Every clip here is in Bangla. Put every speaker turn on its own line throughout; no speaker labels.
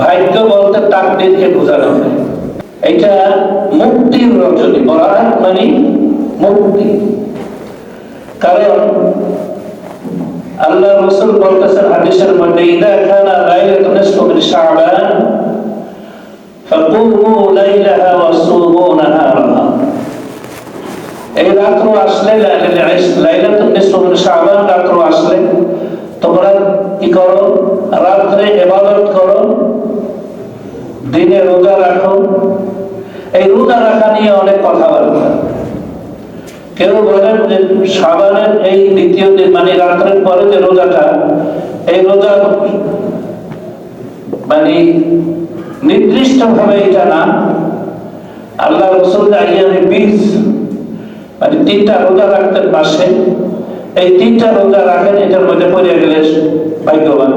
ভাগ্য বলতে তাকদিরকে বোঝানো হয়। এটা মুক্তির রজনী বরাত মানে মুক্তি। কারণ আল্লাহ রসুল বলতেছেন হাদিসের মধ্যে, ইদা কানা লাইলাতু নিসফু শাবান, ফাকুমু লাইলাহা ওয়া সুমু নাহারাহা। এই রাত্র আসলে লাইলাতুল নিসফু শাবান রাত্র আসলে। তোমরা কি করো? রাত্রে ইবাদত দিনে রোজা রাখো। এই রোজা রাখা নিয়ে অনেক কথাবার্তা কেউ বলেন যে সাবানের এই দ্বিতীয় দিন মানে রাত্রের পরে যে রোজাটা, এই রোজা মানে নির্দিষ্ট ভাবে এটা না। আল্লাহ রসুল আইয়ামে বীজ মানে তিনটা রোজা রাখতেন মাসে, এই তিনটা রোজা রাখেন, এটার মধ্যে পড়ে গেলে ভাগ্যবান।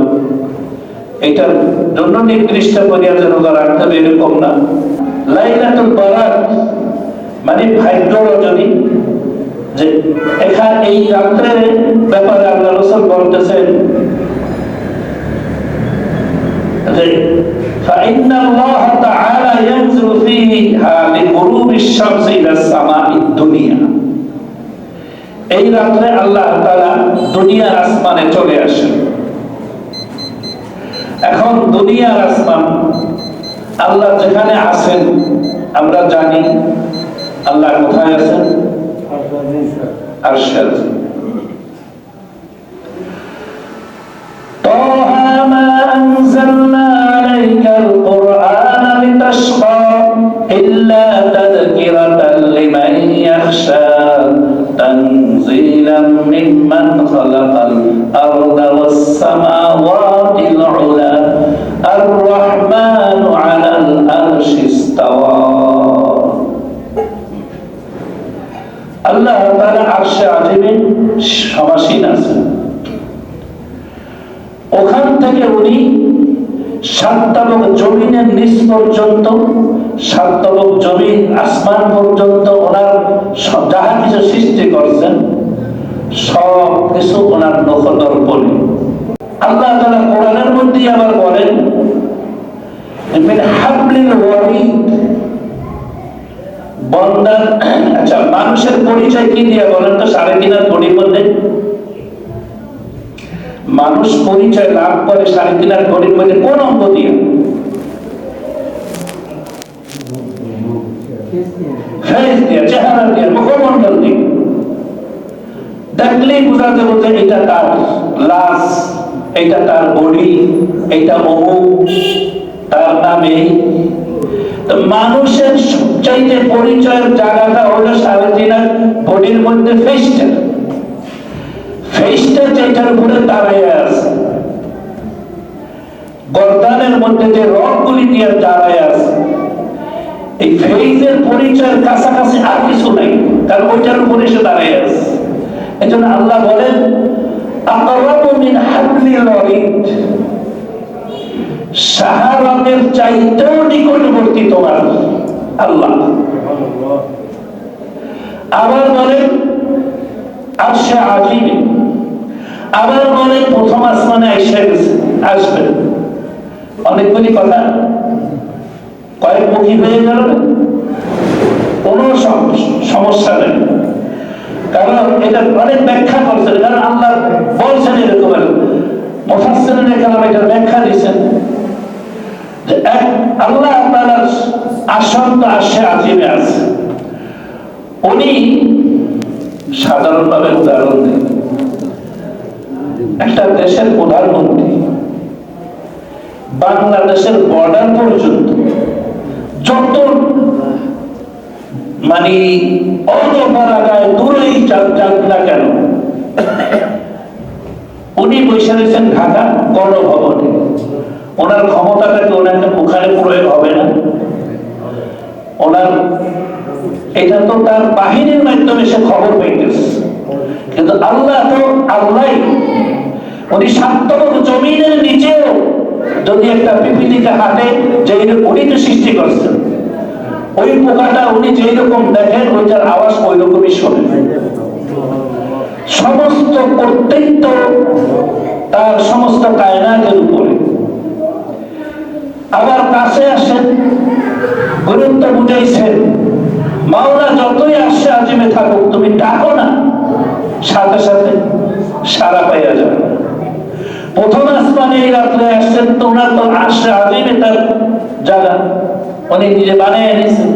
এটার জন্য নির্দিষ্ট করিয়া যে রোজা রাখতে হবে এরকম না লাইলাতুল বারাত মানে ভাগ্য রজনী যে এখানে এই রাত্রের ব্যাপারে আল্লাহ রসুল বলতেছেন যে فإن الله تعالى ينزل فيها لغروب الشمس إلى السماء الدنيا এই রাত্রে আল্লাহ তাআলা দুনিয়ার আসমানে চলে আসেন এখন দুনিয়ার আসমান আল্লাহ যেখানে আছেন আমরা জানি আল্লাহ কোথায় আছেন আরশে আছেন طه ما أنزلنا عليك القرآن لتشقى إلا تذكرة لمن يخشى تنزيلا ممن خلق الأرض والسماوات পর্যন্ত সাতটাবক জমিন আসমান পর্যন্ত ওনার যাহা কিছু সৃষ্টি করছেন, সব কিছু ওনার নখদর বলে আল্লাহ তাআলা কোরআনের মধ্যে আবার বলেন আচ্ছা মানুষের পরিচয় কি দিয়ে বলেন তো, সাড়ে তিন বডির মধ্যে? মানুষ পরিচয় লাভ করে সাড়ে তিন বডির মধ্যে কোন অঙ্গ দিয়ে? ফেস দিয়ে চেহারা দিয়ে দেখলেই বোঝাতে বলতে এটা তার লাশ এটা তার বডি, এটা অমুক তার নামে। মানুষের সবচাইতে পরিচয়ের জায়গাটা হলো তিন বডির মধ্যে ফেসটা। ফেসটা যেটার উপরে দাঁড়ায় আছে। গর্দানের মধ্যে যে রকগুলি দিয়ে দাঁড়ায় আছে। এই ফেইজের পরিচয়ের কাছাকাছি আর কিছু নাই, কারণ ওইটার উপরে এসে দাঁড়ায় আছে। এই জন্য আল্লাহ বলেন, আকরাবু মিন হাবলিল সাহারামের চাইতেও নিকটবর্তী তোমার আল্লাহ। আবার বলেন, আরশে আজিম। আবার বলেন, প্রথম আসমানে আইসা গেছে আসবেন অনেকগুলি কথা কয়েকমুখী হয়ে গেল কোনো সমস্যা নেই। কারণ এটা অনেক ব্যাখ্যা করছেন, কারণ আল্লাহ বলছেন এরকম মুফাসসিরিন কালাম এটা ব্যাখ্যা দিয়েছেন। যে এক, আল্লাহ তাআলার আসন তো আসে আজিমে আছে। উনি সাধারণভাবে উদাহরণ দেন। একটা দেশের প্রধানমন্ত্রী বাংলাদেশের বর্ডার পর্যন্ত যত মানে অনপাড়াগায় দূরেই না কেন? উনি বসে রয়েছেন ঢাকা গণভবনে। ওনার ক্ষমতাটাকে ওনাকে ওখানে প্রয়োগ হবে না? ওনার এটা তো তার বাহিনীর মাধ্যমে সে খবর পাইতেছে। কিন্তু আল্লাহ তো আল্লাহ উনি সাততম জমিনের নিচেও যদি একটা যে উনি তো সৃষ্টি করছেন ওই পোকাটা উনি আওয়াজ ওই রকমই শোনে। সমস্ত কর্তৃত্ব তার সমস্ত কায়নাতের উপরে। আবার কাছে আসেন, গুরুত্ব বুঝাইছেন, মাওলা যতই আসছে আজিমে থাকুক, তুমি ডাকো না। সাথে সাথে সারা পাইয়া যাবে। প্রথম আসমানে এই রাত্রে আসছেন, তোমরা তো আসছে আজিমে তার জায়গা। উনি নিজে বানিয়ে এনেছেন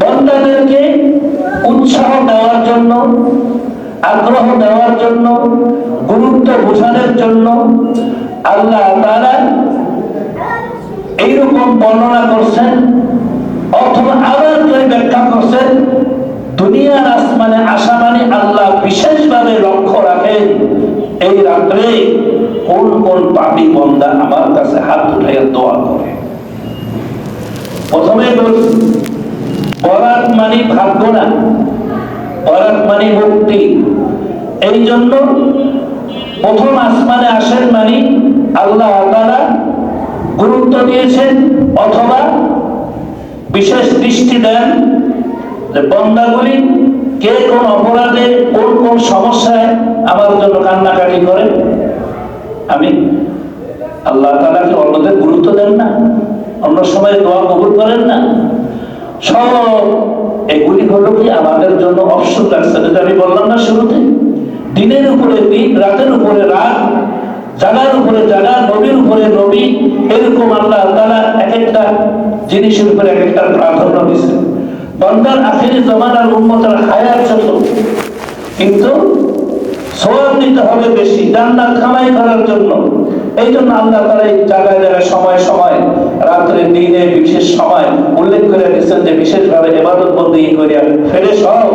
বন্দাদেরকে উৎসাহ দেওয়ার জন্য, আগ্রহ দেওয়ার জন্য, গুরুত্ব বোঝানোর জন্য আল্লাহ তারা এইরকম বর্ণনা করছেন, অথবা আবার কেউ ব্যাখ্যা করছেন, দুনিয়ার আসমানে আসা মানে আল্লাহ বিশেষভাবে লক্ষ্য রাখেন। এই রাত্রে কোন কোন পাপি বন্দা আমার কাছে হাত উঠাইয়া দোয়া করে? প্রথমে বরাত মানে ভাগ্য না, বরাত মানে মুক্তি। এই জন্য প্রথম আসমানে আসেন মানে আল্লাহ তারা গুরুত্ব দিয়েছেন অথবা বিশেষ দৃষ্টি দেন যে বন্দাগুলি কে কোন অপরাধে, কোন কোন সমস্যায় আমার জন্য কান্নাকাটি করে? আমি আল্লাহ তালা কি অন্যদের গুরুত্ব দেন না, অন্য সময় দোয়া কবুল করেন না। সব এগুলি হলো কি আমাদের জন্য অপশন রাখছে যেটা আমি বললাম না শুরুতে, দিনের উপরে দিন, রাতের উপরে রাত, জাগার উপরে জাগা, নবীর উপরে নবী, এরকম আল্লাহ তারা এক একটা জিনিসের উপরে এক একটা প্রাধান্য দিচ্ছে বন্দার আখেরি জমানার উন্মতের হায়ার জন্য কিন্তু সোয়াব দিতে হবে বেশি জান্নাত কামাই করার জন্য। এই জন্য আল্লাহ তারা এই জায়গায় জায়গায় সময় সময়, রাত্রে, দিনে বিশেষ সময় উল্লেখ করে দিচ্ছেন যে বিশেষভাবে এবাদত বন্দী করিয়া ফেরে সব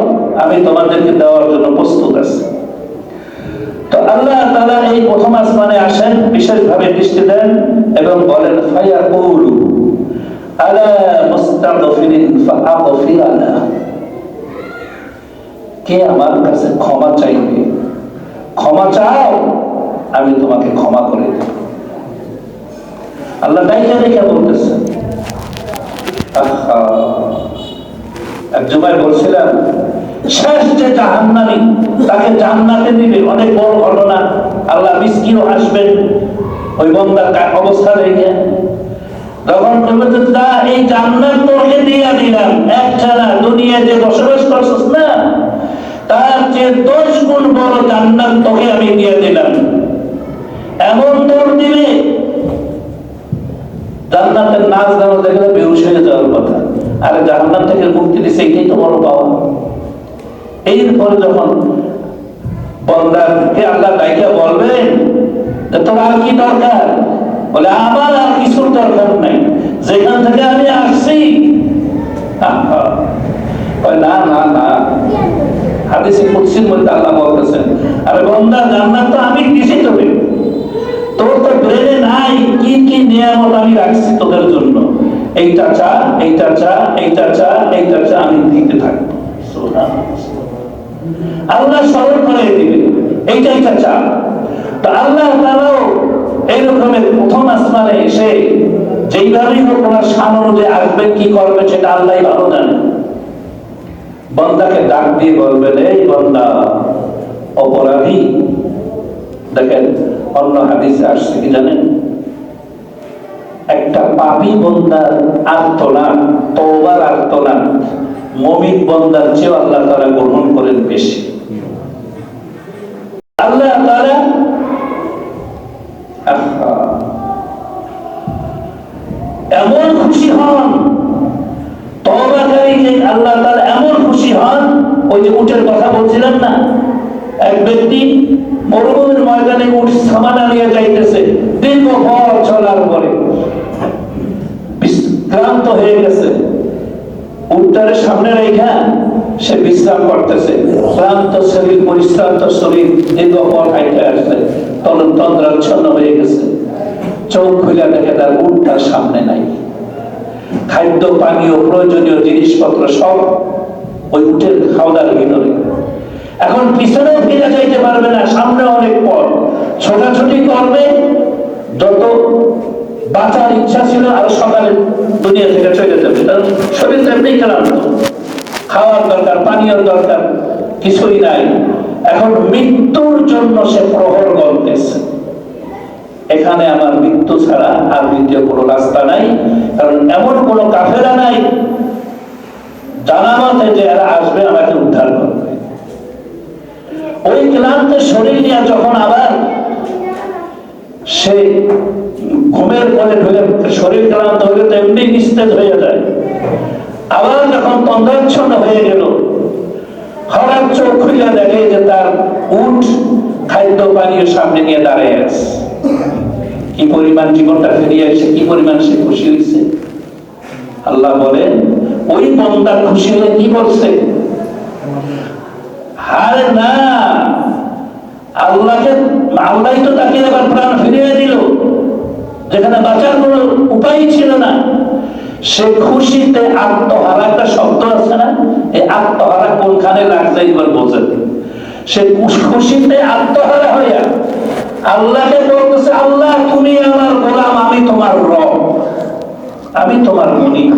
আমি তোমাদেরকে দেওয়ার জন্য প্রস্তুত আছি। তো আল্লাহ তাআলা এই প্রথম আসমানে আসেন, বিশেষভাবে দৃষ্টি দেন এবং বলেন ফাইয়া ফায়াকুলু আলা মুস্তাগফিরিন ফাআগফিরানা কে আমার কাছে ক্ষমা চাইবে। ক্ষমা চাও, আমি তোমাকে ক্ষমা করে দেব। আল্লাহ ডাইকা রেখে বলতেছে, আহা, এক জমায় বলছিলাম শেষ যে জাহান্নামি, তাকে জান্নাতে দিবে অনেক বড় ঘটনা। আল্লাহ মিসকিনও আসবেন, ওই বন্দার অবস্থা দেখে। তখন এই জান্নাত তোকে দিয়া দিলাম না দুনিয়ায় যে বসবাস করছিস না, তার যে দশ গুণ বড় জান্নাত তোকে আমি দিয়ে দিলাম। এমন তোর দিবে জান্নাতের নাচ গান দেখলে বেহুশ হয়ে যাওয়ার কথা। আরে জান্নাত থেকে মুক্তি দিছে এটাই তো বড় পাওয়া। এরপরে যখন বন্দাকে আল্লাহ দায়িকা বলবেন তোর আর কি দরকার? বলে, আমার আর কিছুর দরকার নাই। যেখান থেকে আমি আসছি আমি রাখছি তোদের জন্য। এইটা চা এইটা চা এইটা চা এইটা চা আমি দিতে থাকব। আল্লাহ স্মরণ করে দিবে, এইটা এইটা চা। তো আল্লাহ তারাও এইরকমের প্রথম আসমানে এসে যেইভাবেই হোক ওনার সান অনুযায়ী আসবে কি করবে সেটা আল্লাহ ভালো জানে বন্দাকে ডাক দিয়ে বলবেন, এই বন্দা, অপরাধী। দেখেন, অন্য হাদিসে আসছে কি জানেন? একটা পাপী বন্দার আর্তনাদ, তওবার আর্তনাদ, মমিন বন্দার চেয়ে আল্লাহ তারা গ্রহণ করেন বেশি। আল্লাহ তারা যে উটের কথা বলছিলাম না, এক ব্যক্তি মরুভূমির ময়দানে উঠ সামানা নিয়ে যাইতেছে দীর্ঘ পথ চলার পরে। ক্লান্ত হয়ে গেছে। উত্তরের সামনে রেখা সে বিশ্রাম করতেছে। ক্লান্ত শরীর, পরিশ্রান্ত শরীর দীর্ঘ পথ হাইটে আসছে। তখন তন্দ্রাচ্ছন্ন হয়ে গেছে। চোখ খুলে দেখে তার উঠটার সামনে নাই। খাদ্য, পানীয়, প্রয়োজনীয় জিনিসপত্র সব ওই উঠের খাওয়ার ভিতরে। এখন পিছনেও ফিরে যাইতে পারবে না, সামনে অনেক পথ। ছোটাছুটি করবে, যত বাঁচার ইচ্ছা ছিল আর সকালে দুনিয়া থেকে চলে যাবে। কারণ শরীর এমনি ক্লান্ত খাওয়ার দরকার পানীয় দরকার, কিছুই নাই। এখন মৃত্যুর জন্য সে প্রহর গলতেছে। এখানে আমার মৃত্যু ছাড়া আর দ্বিতীয় কোনো রাস্তা নাই। কারণ এমন কোনো কাফেরা নাই জানা যে এরা আসবে, আমাকে উদ্ধার করবে। ওই ক্লান্ত শরীর নিয়ে যখন আবার সে ঘুমের পরে ঢুকে শরীর ক্লান্ত হলে তো এমনি নিস্তেজ হয়ে যায়। আবার যখন তন্দ্রাচ্ছন্ন হয়ে গেল, হঠাৎ চোখ খুলে দেখে যে তার উঠ খাদ্য পানীয় সামনে নিয়ে দাঁড়িয়ে আছে। কি পরিমাণ জীবনটা ফিরিয়ে এসে, কি পরিমাণ সে খুশি হয়েছে আল্লাহ বলেন ওই বন্দার খুশি হয়ে কি বলছে? হারে না! আল্লাহকে আল্লাহ তো তাকে এবার প্রাণ ফিরিয়ে দিল। যেখানে বাঁচার কোনো উপায় ছিল না। সে খুশিতে আত্মহারা, একটা শব্দ আছে না? এই আত্মহারা কোনখানে লাগছে এবার বোঝেন সে খুশ- খুশিতে আত্মহারা হইয়া আল্লাহকে বলতেছে, আল্লাহ, তুমি আমার গোলাম, আমি তোমার রব। আমি তোমার মনি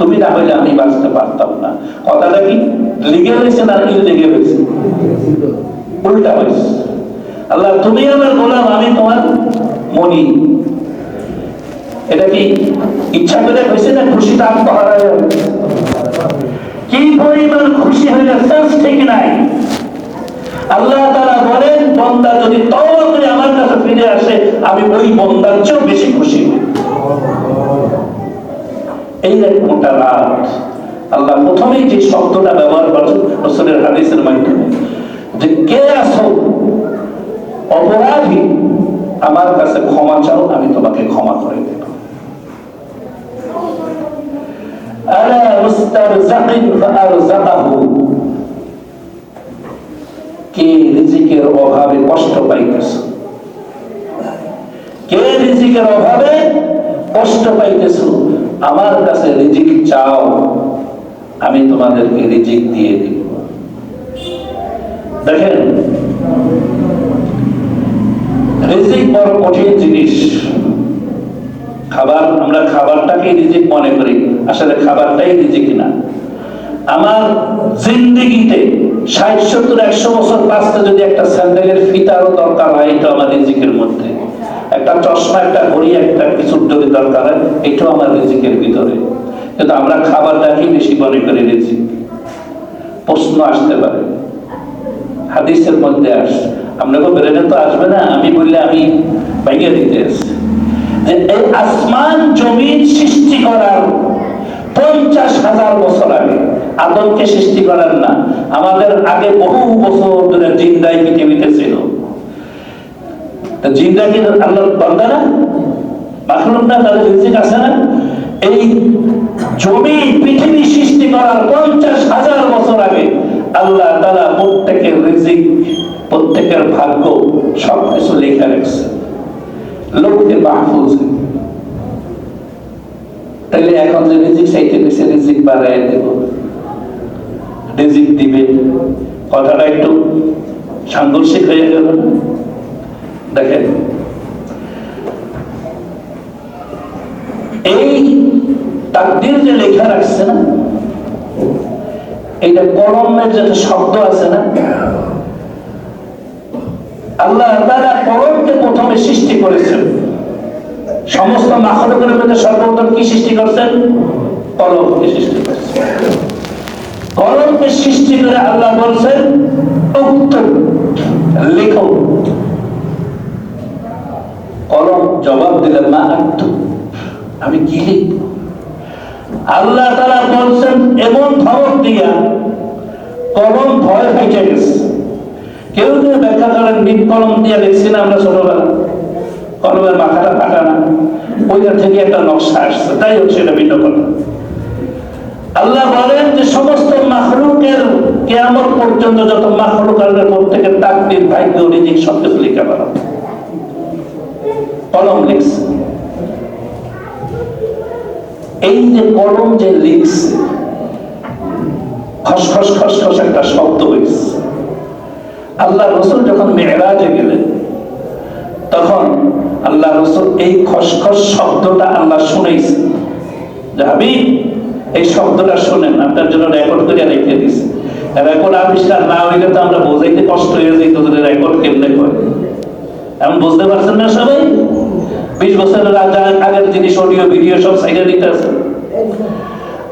তুমি না হইলে আমি বাঁচতে পারতাম না। কথাটা কি? না হয়েছে? উল্টা হয়েছে। আল্লাহ, তুমি আমার গোলাম, আমি তোমার মনি। এটা কি ইচ্ছা করে হয়েছে না খুশিটা আত্মহারা কি পরিমাণ খুশি হইলে ঠিক নাই। আল্লাহ তারা বলেন, বন্দা যদি তওবা করে আমার কাছে ফিরে আসে, আমি ওই বন্দার চেয়েও বেশি খুশি হই। এই এক মোটা রাত আল্লাহ প্রথমেই যে শব্দটা ব্যবহার করেন রসুলের হাদিসের মাধ্যমে, যে কে আসো অপরাধী? আমার কাছে ক্ষমা চাও, আমি তোমাকে ক্ষমা করে দেব। কে রিজিকের অভাবে কষ্ট পাইতেছ? কে রিজিকের অভাবে কষ্ট পাইতেছ? আমার কাছে রিজিক চাও, আমি তোমাদেরকে রিজিক দিয়ে দিব। দেখেন, রিজিক বড় কঠিন জিনিস। খাবার, আমরা খাবারটাকে রিজিক মনে করি, আসলে খাবারটাই রিজিক না। আমার জিন্দিগিতে ষাট, সত্তর, একশো বছর বাঁচতে যদি একটা স্যান্ডেলের ফিতারও দরকার হয় তো আমার রিজিকের মধ্যে। একটা চশমা, একটা ঘড়ি, একটা কিছুর যদি দরকার হয়, এটাও আমার রিজিকের ভিতরে। কিন্তু আমরা খাবারটাকেই বেশি মনে করি রিজিক প্রশ্ন আসতে পারে। হাদিসের মধ্যে আস আপনাকে বেরেনে তো আসবে না, আমি বললে আমি ভাইয়া দিতে আসছি যে এই আসমান জমিন সৃষ্টি করার পঞ্চাশ হাজার বছর আগে আদমকে সৃষ্টি করার না। আমাদের আগে বহু বছর ধরে জিন্দাই পৃথিবীতে ছিল। তা জিন্দা কি আল্লাহর বান্দা না? মাখলুক না তাদের রিজিক আছে না? এই জমি পৃথিবী সৃষ্টি করার পঞ্চাশ হাজার বছর আগে আল্লাহ প্রত্যেকের রিজিক, প্রত্যেকের ভাগ্য সবকিছু লেখা রাখছে। লোককে মাহফুজ তাহলে এখন যে রিজিক চাইতে গেছে রিজিক বাড়াই দেব। রিজিক দিবে। কথাটা একটু সাংঘর্ষিক হয়ে গেল? দেখেন। এই তাকদির যে লেখা রাখছে না এইটা কলমের যে শব্দ আছে না আল্লাহ তারা কলমকে প্রথমে সৃষ্টি করেছেন। সমস্ত মাখলুকের মধ্যে সর্বপ্রথম কি সৃষ্টি করছেন? কলমকে সৃষ্টি করেছেন। কলমকে সৃষ্টি করে আল্লাহ বলছেন উক্তব, লেখো কলম জবাব দিলেন, মা আক্তু আমি কি লিখব? আল্লাহ তারা বলছেন, এমন ধমক দিয়া কলম ভয় ফেটে গেছে। কেউ কেউ ব্যাখ্যা করেন নিট কলম দিয়ে লিখছি না আমরা ছোটবেলা কলমের মাথাটা ফাটা না। ওইটা থেকে একটা নকশা আসছে। তাই হচ্ছে এটা ভিন্ন কথা। আল্লাহ বলেন যে, সমস্ত মাখলুকের কেয়ামত পর্যন্ত যত মাহরুক আল্লাহ প্রত্যেকের তাকদির, ভাগ্য, রিজিক সব কিছু লিখে পারা কলম লিখছে। এই যে কলম যে লিখছে খসখস খসখস একটা শব্দ হয়েছে আল্লাহ রসুল যখন মেয়েরাজে গেলেন, তখন আল্লাহ রসুল এই খসখস শব্দটা আল্লাহ শুনেছে যে হাবিব, এই শব্দটা শোনেন, আপনার জন্য রেকর্ড করে রেখে দিছে। রেকর্ড আবিষ্কার না হইলে তো আমরা বোঝাইতে কষ্ট হয়ে যেত যে রেকর্ড কেমনে করে এখন বুঝতে পারছেন না সবাই? বিশ বছরের আগে- আগের জিনিস অডিও ভিডিও সব সাইডে দিতে আছে।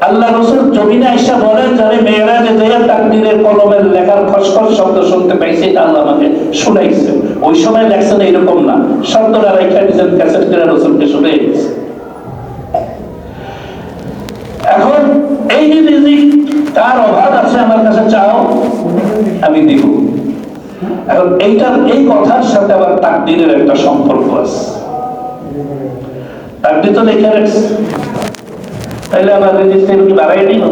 আল্লাহ রসুল জমিনে আইসা বলেন, যারে মেয়েরা যে দেয়া তাকদিরের কলমের লেখার খসখস শব্দ শুনতে পাইছে, এটা আল্লাহ আমাকে শুনাইছে। ওই সময় লেখছেন এইরকম না। শব্দটা রেখা দিয়েছেন, ক্যাসেট করে রসুলকে শুনে এখন এই যে রিজিক তার অভাব আছে, আমার কাছে চাও, আমি দিব। এখন এইটার, এই কথার সাথে আবার তাকদিরের একটা সম্পর্ক আছে। তাকদির তো লিখে তাইলে আবার রেজিস্ট্রি দিল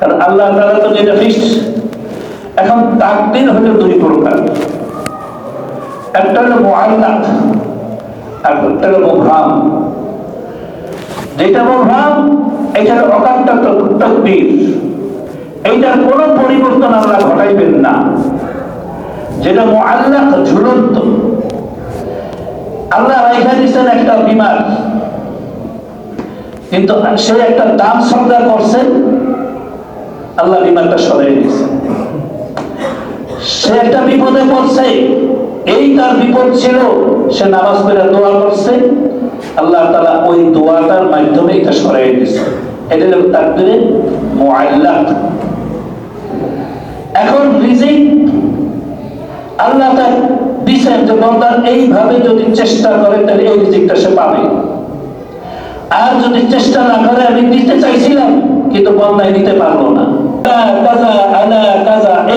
কারণ আল্লাহ তো যেটা এখন তাকদির হলো দুই প্রকার। একটা হলো আর একটা হলো যেটা অকান্ত তকদির। এইটার কোনো পরিবর্তন আল্লাহ ঘটাইবেন না। যেটা মুআল্লাক ঝুলন্ত। আল্লাহ রেখা দিচ্ছেন একটা বিমার কিন্তু সে একটা দাম সর্দার করছে, আল্লাহ বিমানটা সরাই দিয়েছে। সে একটা বিপদে পড়ছে, এই তার বিপদ ছিল, সে নামাজ পড়ে দোয়া করছে, আল্লাহ তালা ওই দোয়াটার মাধ্যমে এটা সরাই দিয়েছে। এটা হলো তাকদিরে মুআল্লাক। এখন রিজিক, আল্লাহ তার দিছেন যে এইভাবে যদি চেষ্টা করে, তাহলে এই সে পাবে। আর যদি চেষ্টা না করে, আমি দিতে চাইছিলাম, কিন্তু বন্দায় দিতে পারল না।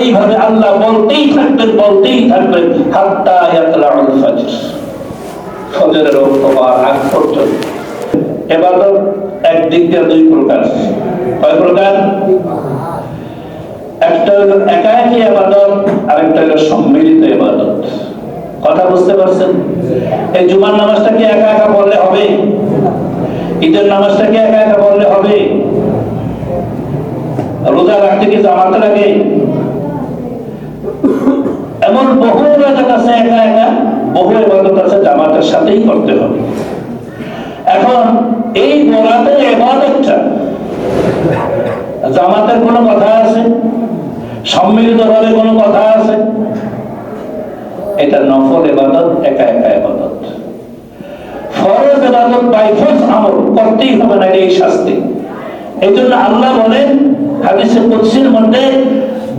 এইভাবে আল্লাহ বলতেই থাকবেন বলতেই থাকবেন একটা আবাদত সম্মিলিত ইবাদত কথা বুঝতে পারছেন? এই জুমার নামাজটা কি একা একা বললে হবে? ঈদের নামাজটা কি একা একা বললে হবে? রোজা রাখতে কি জামাতে লাগে? এমন বহু ইবাদত আছে একা একা, বহু ইবাদত আছে জামাতের সাথেই করতে হবে। এখন এই বরাতের ইবাদতটা, জামাতের কোনো কথা আছে? সম্মিলিত ভাবে কোনো কথা আছে? এটা নফল এবাদত একা একা এবাদত ফরজ এবাদত বাই ফোর্স আমল, করতেই হবে না এই শাস্তি। এই জন্য আল্লাহ বলেন, হাদিসে মধ্যে,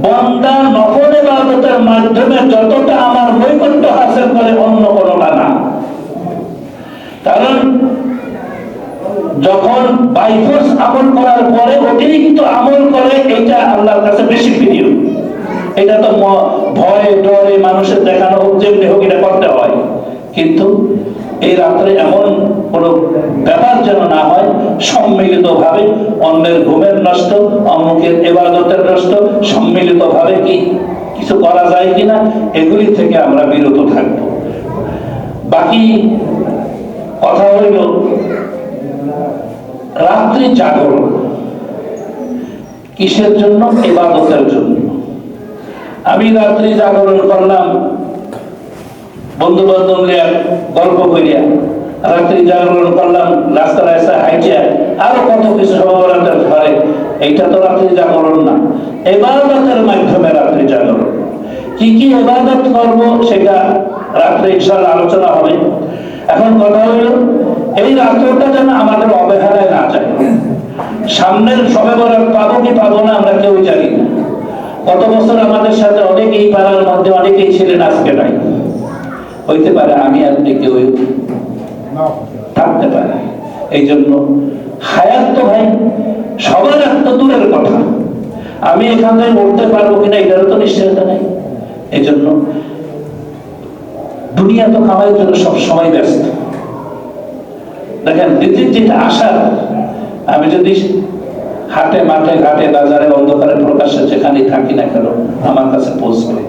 বন্দা নফল এবাদতের মাধ্যমে যতটা আমার নৈকট্য হাসিল করে, অন্য কোনোটা না। কারণ, যখন বাইফোর্স আমল করার পরে অতিরিক্ত আমল করে এটা আল্লাহর কাছে বেশি প্রিয়। এটা তো ভয়ে ডরে মানুষের দেখানো হোক, যেমনি হোক এটা করতে হয়। কিন্তু এই রাত্রে এমন কোনো ব্যাপার যেন না হয় সম্মিলিত ভাবে অন্যের ঘুমের নষ্ট, অমুকের এবাদতের নষ্ট সম্মিলিত ভাবে কি কিছু করা যায় কিনা, এগুলি থেকে আমরা বিরত থাকব। বাকি কথা হইল, রাত্রি জাগরণ। কিসের জন্য? ইবাদতের জন্য। আমি রাত্রি জাগরণ করলাম। বন্ধু বান্ধব গল্প করিয়া রাত্রি জাগরণ করলাম রাস্তা রাস্তায় হাইটিয়া আরও কত কিছু সমাবরাতের ঘরে। এইটা তো রাত্রি জাগরণ না, এবাদতের মাধ্যমে রাত্রি জাগরণ। কি কি এবাদত করব সেটা রাত্রে ইনশাআল্লাহ আলোচনা হবে। এখন কথা হইল এই রাত্রটা যেন আমাদের অবহেলায় না যায়। সামনের সবে বরাত পাবো কি পাবো না আমরা কেউ জানি না। গত বছর আমাদের সাথে অনেক এই পাড়ার মধ্যে অনেকেই ছিলেন, আজকে নাই। হইতে পারে আমি আপনি কেউ থাকতে পারে। এই জন্য হায়াত তো ভাই, সবার এত দূরের কথা। আমি এখান থেকে উঠতে পারব কিনা এটারও তো নিশ্চয়তা নেই। এই জন্য দুনিয়া তো খাওয়ার জন্য সব সময় ব্যস্ত। দেখেন রিজিক যেটা আসার আমি যদি হাটে, মাঠে, ঘাটে, বাজারে, অন্ধকারে প্রকাশ্যে যেখানে থাকি না কেন, আমার কাছে পৌঁছবে।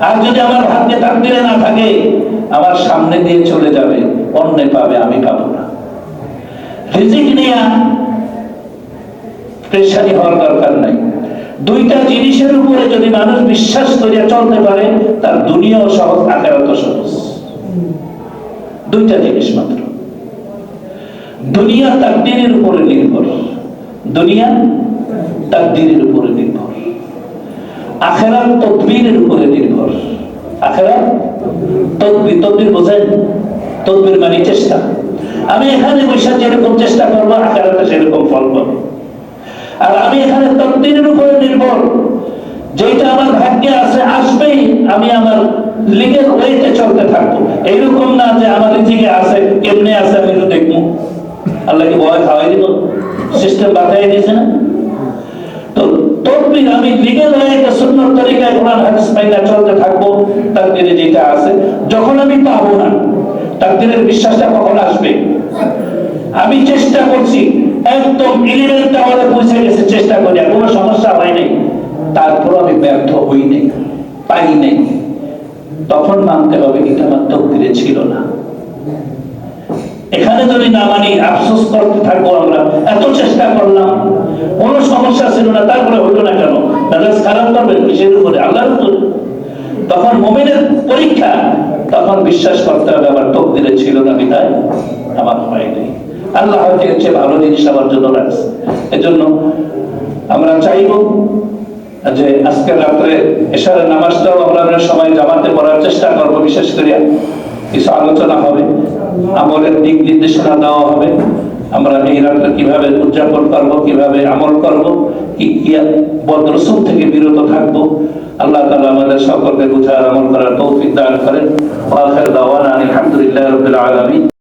আর যদি আমার ভাগ্যে তাকদিরে না থাকে, আমার সামনে দিয়ে চলে যাবে, অন্য পাবে, আমি পাবো না। রিজিক হওয়ার দরকার নাই। দুইটা জিনিসের উপরে যদি মানুষ বিশ্বাস করিয়া চলতে পারে, তার দুনিয়াও সহজ আখেরাতও সহজ দুইটা জিনিস মাত্র। দুনিয়া তাকদিরের উপরে নির্ভর। দুনিয়া তাকদিরের উপরে নির্ভর। আখেরাত তদবিরের উপরে নির্ভর। আখেরাত তদবির তদবির বোঝেন? তদবির মানে চেষ্টা। আমি এখানে বসে যেরকম চেষ্টা করব আকারাতে সেরকম ফল পাবো। আর আমি এখানে তকদিরের উপরে নির্ভর। যেটা আমার ভাগ্যে আছে, আসবেই আমি আমার লিগের ওয়েতে চলতে থাকব। এইরকম না যে আমার দিকে আছে, কেমনে আছে আমি একটু দেখব। আল্লাহকে ভয় খাওয়াই দিব। সিস্টেম বাতাই দিয়েছে না? আমি চেষ্টা করছি, একদম পৌঁছে গেছে, চেষ্টা করি, আর কোনো সমস্যা হয় নাই। তারপর আমি ব্যর্থ হই নাই, পাই নাই। তখন মানতে হবে, এটা আমার ছিল না। এখানে যদি না মানি, আফসোস করতে থাকব আমরা। এত চেষ্টা করলাম। কোনো সমস্যা ছিল না, তারপরে হইল না কেন? মেজাজ খারাপ করবেন কিসের উপরে? আল্লাহর উপরে। তখন মোমেনের পরীক্ষা, তখন বিশ্বাস করতে হবে, আমার তকদিরে ছিল না বিদায়। আমার হয়নি আল্লাহ হয়তো এর চেয়ে ভালো জিনিস আমার জন্য রাখছে। এজন্য আমরা চাইব যে আজকে রাত্রে এশার নামাজটাও আমরা সময় জামাতে পড়ার চেষ্টা করব, বিশেষ করে কিছু আলোচনা হবে। আমলের দিক নির্দেশনা দেওয়া হবে। আমরা এই রাতটা কীভাবে উদযাপন করব, কীভাবে আমল করব, কি কি থেকে বিরত থাকব, আল্লাহ তালা আমাদের সকলকে বুঝার আমল করার তৌফিক দান করেন। আলহামদুলিল্লাহি রাব্বিল আলামিন।